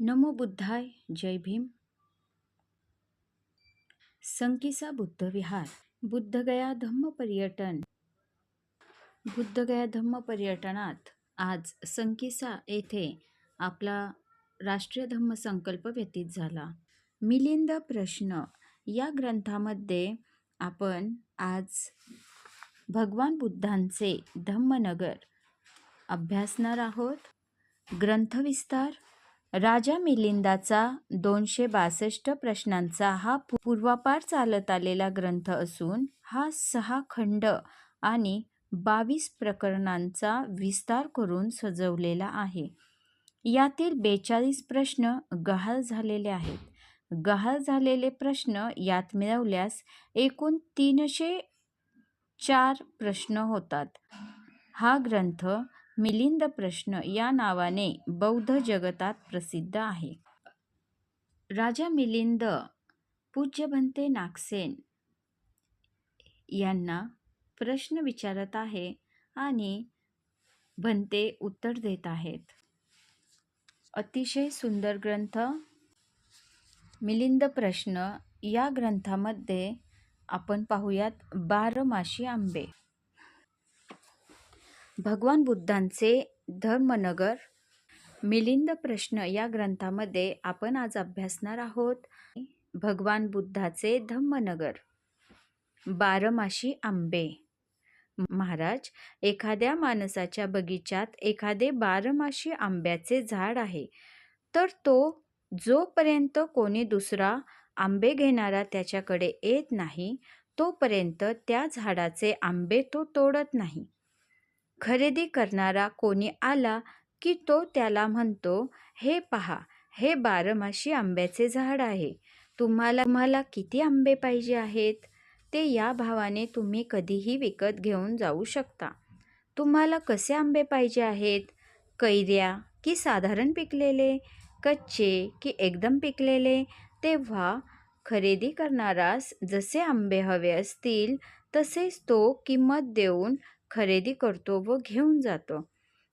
नमो बुद्धाय जय भीम. संकिसा बुद्धविहार बुद्धगया धम्म पर्यटन. बुद्धगया धम्म पर्यटनात आज संकिसा येथे आपला राष्ट्रीय धम्म संकल्प व्यतीत झाला. मिलिंद प्रश्न या ग्रंथामध्ये आपण आज भगवान बुद्धांचे धम्मनगर अभ्यासणार आहोत. ग्रंथविस्तार राजा मिलिंदाचा दोनशे बासष्ट प्रश्नांचा हा पूर्वापार चालत आलेला ग्रंथ असून हा सहा खंड आणि बावीस प्रकरणांचा विस्तार करून सजवलेला आहे. यातील बेचाळीस प्रश्न गहाळ झालेले आहेत. गहाळ झालेले प्रश्न यात मिळवल्यास एकूण तीनशे चार प्रश्न होतात. हा ग्रंथ मिलिंद प्रश्न या नावाने बौद्ध जगतात प्रसिद्ध आहे. राजा मिलिंद पूज्य भंते नागसेन यांना प्रश्न विचारत आहे आणि भंते उत्तर देत आहेत. अतिशय सुंदर ग्रंथ. मिलिंद प्रश्न या ग्रंथामध्ये आपण पाहूयात बारमाशी आंबे. भगवान बुद्धांचे धर्मनगर मिलिंद प्रश्न या ग्रंथामध्ये आपण आज अभ्यासणार आहोत. भगवान बुद्धाचे धम्मनगर बारमाशी आंबे. महाराज एखाद्या माणसाच्या बगीचात एखादे बारमाशी आंब्याचे झाड आहे तर तो जोपर्यंत कोणी दुसरा आंबे घेणारा त्याच्याकडे येत नाही तोपर्यंत त्या झाडाचे आंबे तो तोडत नाही. खरेदी करणारा कोणी आला की तो त्याला म्हणतो हे पहा हे बारमाशी आंब्याचे झाड आहे. तुम्हाला तुम्हाला किती आंबे पाहिजे आहेत? ते या भावाने तुम्ही कधीही विकत घेऊन जाऊ शकता. तुम्हाला कसे आंबे पाहिजे आहेत? कैऱ्या की साधारण पिकलेले? कच्चे की एकदम पिकलेले? तेव्हा खरेदी करणारास जसे आंबे हवे असतील तसेच तो किंमत देऊन खरेदी करतो व घेऊन जातो.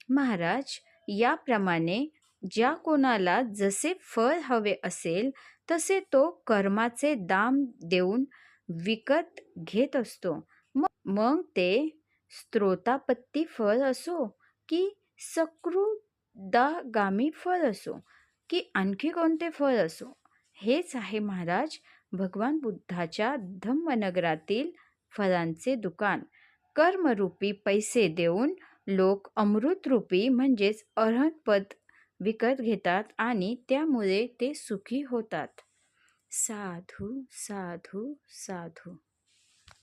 महाराज याप्रमाणे ज्या कोणाला जसे फळ हवे असेल तसे तो कर्माचे दाम देऊन विकत घेत असतो. मग ते स्त्रोतापत्ती फळ असो की सकृदागामी फळ असो की आणखी कोणते फळ असो हेच आहे महाराज भगवान बुद्धाच्या धम्मनगरातील फळांचे दुकान. कर्मरूपी पैसे देऊन लोक अमृतरूपी म्हणजेच अर्हतपद विकत घेतात आणि त्यामुळे ते सुखी होतात. साधू साधू साधू.